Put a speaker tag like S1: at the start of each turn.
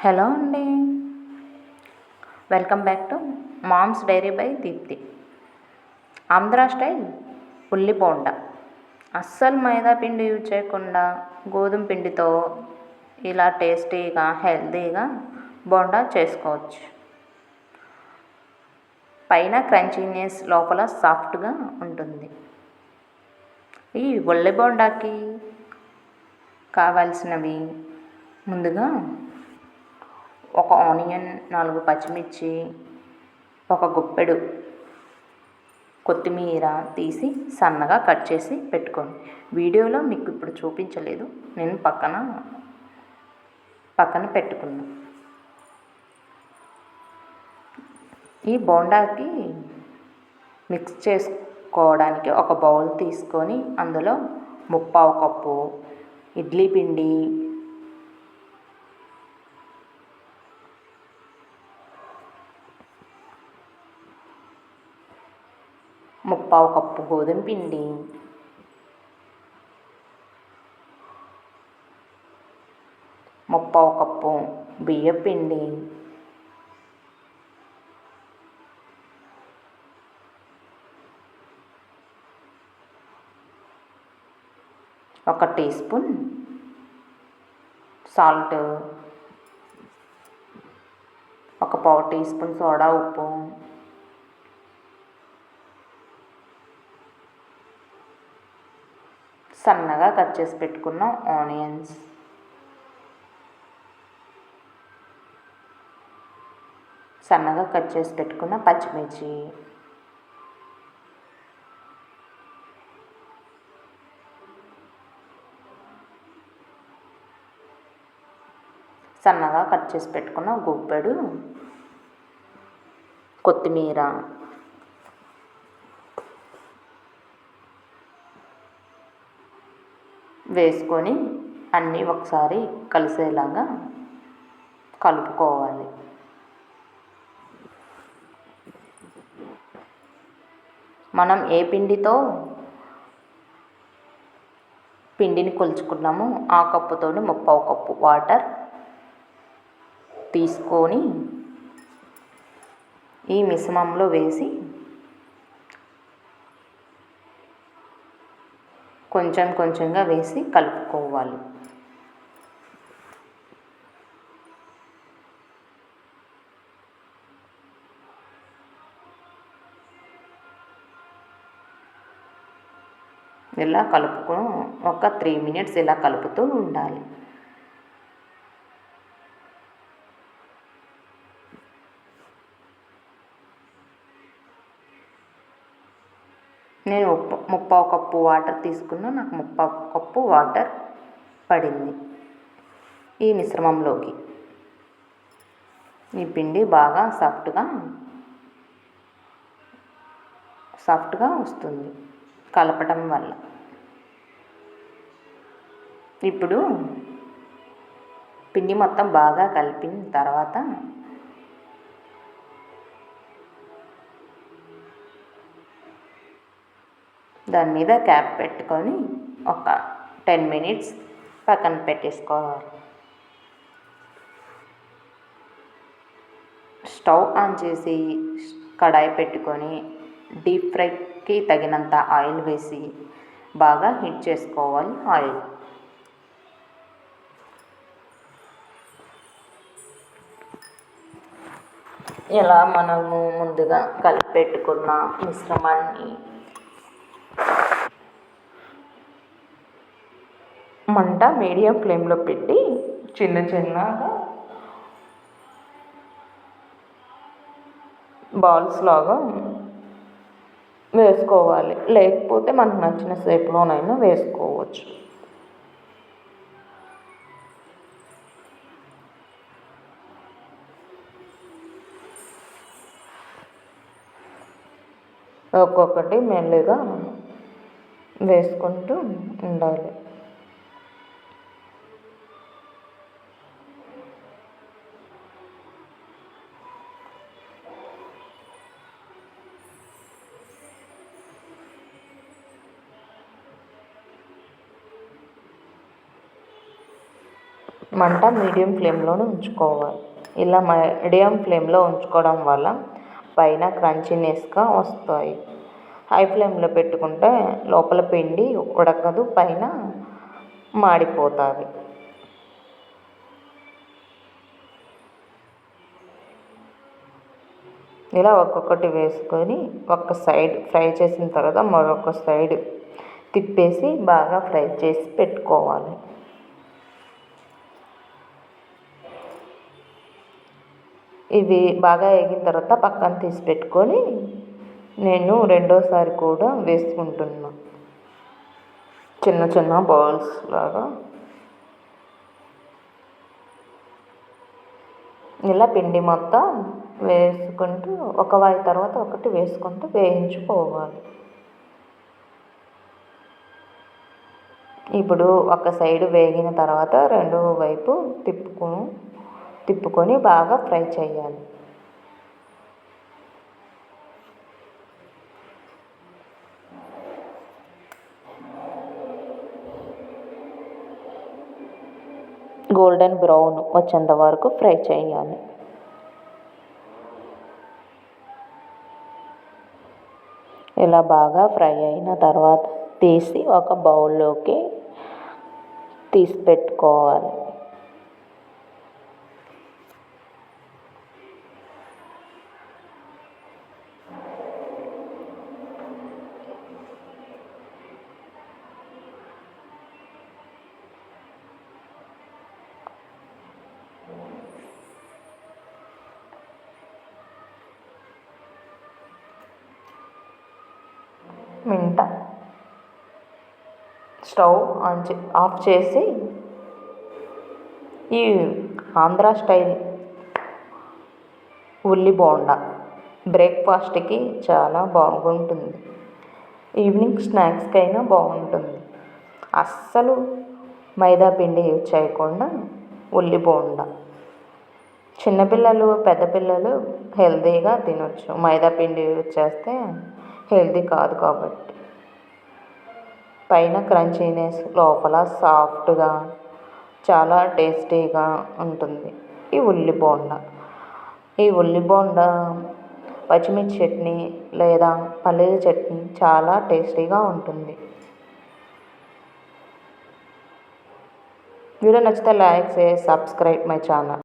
S1: Hello అండి. Welcome back to mom's diary by Deepthi Andhra style ఉల్లి బోండా. అస్సలు మైదా పిండి యూజ్ చేయకుండా గోధుమ పిండితో ఇలా టేస్టీగా హెల్తీగా బోండా చేసుకోవచ్చు. పైన క్రంచీనెస్ లోపల సాఫ్ట్గా ఉంటుంది. ఈ ఉల్లి బోండాకి కావాల్సినవి ముందుగా ఒక ఆనియన్ నాలుగు పచ్చిమిర్చి ఒక గుప్పెడు కొత్తిమీర తీసి సన్నగా కట్ చేసి పెట్టుకోండి. వీడియోలో మీకు ఇప్పుడు చూపించలేదు. నేను పక్కన పక్కన పెట్టుకున్నా ఈ బోండాకి మిక్స్ చేసుకోవడానికి ఒక బౌల్ తీసుకొని అందులో ముప్పావు కప్పు ఇడ్లీ పిండి పావు కప్పు గోధుమ పిండి. ముప్పావు కప్పు బియ్యపిండి ఒక టీ స్పూన్ సాల్ట్. ఒక పావు టీ స్పూన్ సోడా ఉప్పు. సన్నగా కట్ చేసి పెట్టుకున్న ఆనియన్స్. సన్నగా కట్ చేసి పెట్టుకున్న పచ్చిమిర్చి. సన్నగా కట్ చేసి పెట్టుకున్న గుప్పెడు కొత్తిమీర. వేసుకొని అన్నీ ఒకసారి కలిసేలాగా కలుపుకోవాలి. మనం ఏ పిండితో పిండిని కొలుచుకున్నామో ఆ కప్పుతో ముప్పావు కప్పు వాటర్ తీసుకొని ఈ మిశ్రమంలో వేసి కొంచెం కొంచెంగా వేసి కలుపుకోవాలి. ఇలా కలుపుకొని ఒక త్రీ మినిట్స్ ఇలా కలుపుతూ ఉండాలి. నేను ఉప్పు ముప్పావు కప్పు వాటర్ తీసుకున్నా నాకు ముప్పావు కప్పు వాటర్ పడింది. ఈ మిశ్రమంలోకి. ఈ పిండి బాగా సాఫ్ట్గా సాఫ్ట్గా వస్తుంది కలపటం వల్ల. ఇప్పుడు పిండి మొత్తం బాగా కలిపిన తర్వాత దాని మీద క్యాప్ పెట్టుకొని ఒక టెన్ మినిట్స్ పక్కన పెట్టేసుకోవాలి. స్టవ్ ఆన్ చేసి కడాయి పెట్టుకొని డీప్ ఫ్రైకి తగినంత ఆయిల్ వేసి బాగా హీట్ చేసుకోవాలి ఆయిల్. ఇలా మనము ముందుగా కలిపి పెట్టుకున్న మిశ్రమాన్ని మంట మీడియం ఫ్లేమ్లో పెట్టి చిన్న చిన్నగా బాల్స్ లాగా వేసుకోవాలి. లేకపోతే మనకు నచ్చిన షేప్లోనైనా వేసుకోవచ్చు. ఒక్కొక్కటి మెల్లగా వేసుకుంటూ ఉండాలి. మంట మీడియం ఫ్లేమ్లోనే ఉంచుకోవాలి. ఇలా మీడియం ఫ్లేమ్లో ఉంచుకోవడం వల్ల పైన క్రంచీనెస్గా వస్తాయి. హై ఫ్లేమ్లో పెట్టుకుంటే లోపల పిండి ఉడకదు పైన మాడిపోతుంది. ఇలా ఒక్కొక్కటి వేసుకొని ఒక సైడ్ ఫ్రై చేసిన తర్వాత మరొక సైడ్ తిప్పేసి బాగా ఫ్రై చేసి పెట్టుకోవాలి. ఇవి బాగా వేగిన తర్వాత పక్కన తీసి పెట్టుకొని నేను రెండోసారి కూడా వేసుకుంటున్నా. చిన్న చిన్న బాల్స్ లాగా. ఇలా పిండి మొత్తం వేసుకుంటూ ఒక వాయి తర్వాత ఒకటి వేసుకుంటూ వేయించుకోవాలి. ఇప్పుడు ఒక సైడు వేగిన తర్వాత రెండో వైపు తిప్పుకుని తిప్పుకొని బాగా ఫ్రై చేయాలి. గోల్డెన్ బ్రౌన్ వచ్చేంత వరకు ఫ్రై చేయాలి. ఇలా బాగా ఫ్రై అయిన తర్వాత తీసి ఒక బౌల్లోకి తీసి పెట్టుకోవాలి. మింట. స్టవ్ ఆన్ చే ఆఫ్ చేసి ఈ ఆంధ్ర స్టైల్ ఉల్లి బోండా బ్రేక్ఫాస్ట్కి చాలా బాగుంటుంది. ఈవినింగ్ స్నాక్స్కి అయినా బాగుంటుంది. అస్సలు మైదా పిండి యూజ్ చేయకుండా ఉల్లి బోండా. చిన్నపిల్లలు పెద్ద పిల్లలు హెల్తీగా తినొచ్చు. మైదా పిండి యూజ్ చేస్తే హెల్తీ కాదు కాబట్టి. పైన క్రంచీనెస్ లోపల సాఫ్ట్గా చాలా టేస్టీగా ఉంటుంది. ఈ ఉల్లి బోండా. ఈ ఉల్లి బోండా పచ్చిమిర్చి చట్నీ లేదా పల్లీల చట్నీ చాలా టేస్టీగా ఉంటుంది. వీడియో నచ్చితే like share subscribe my channel.